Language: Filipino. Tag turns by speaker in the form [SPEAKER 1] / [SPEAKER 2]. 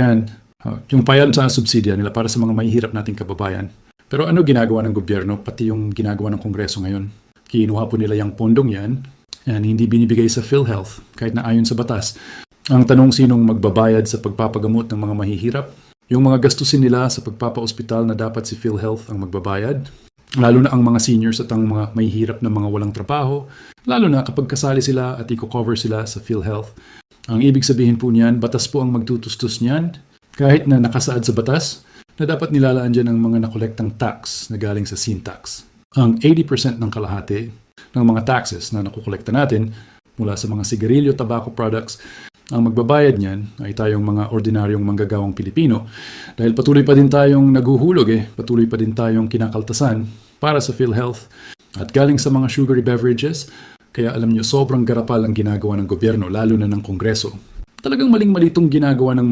[SPEAKER 1] Yan. Oh, yung payan sa subsidya nila para sa mga mahihirap nating kababayan. Pero ano ginagawa ng gobyerno, pati yung ginagawa ng Kongreso ngayon? Kinuha po nila yung pondong yan, yan hindi binibigay sa PhilHealth, kahit na ayon sa batas. Ang tanong sinong magbabayad sa pagpapagamot ng mga mahihirap? Yung mga gastusin nila sa pagpapa-ospital na dapat si PhilHealth ang magbabayad? Lalo na ang mga seniors at ang mga mahihirap na mga walang trabaho, lalo na kapag kasali sila at i-cover sila sa PhilHealth. Ang ibig sabihin po niyan, batas po ang magtutustos niyan, kahit na nakasaad sa batas, na dapat nilalaan dyan ang mga nakolektang tax na galing sa sin tax. Ang 80% ng kalahati ng mga taxes na nakukolekta natin mula sa mga sigarilyo, tobacco products, ang magbabayad niyan ay tayong mga ordinaryong manggagawang Pilipino. Dahil patuloy pa din tayong naguhulog eh, patuloy pa din tayong kinakaltasan para sa PhilHealth. At galing sa mga sugary beverages, kaya alam nyo sobrang garapal ang ginagawa ng gobyerno lalo na ng Kongreso. Talagang maling-malitong ginagawa ng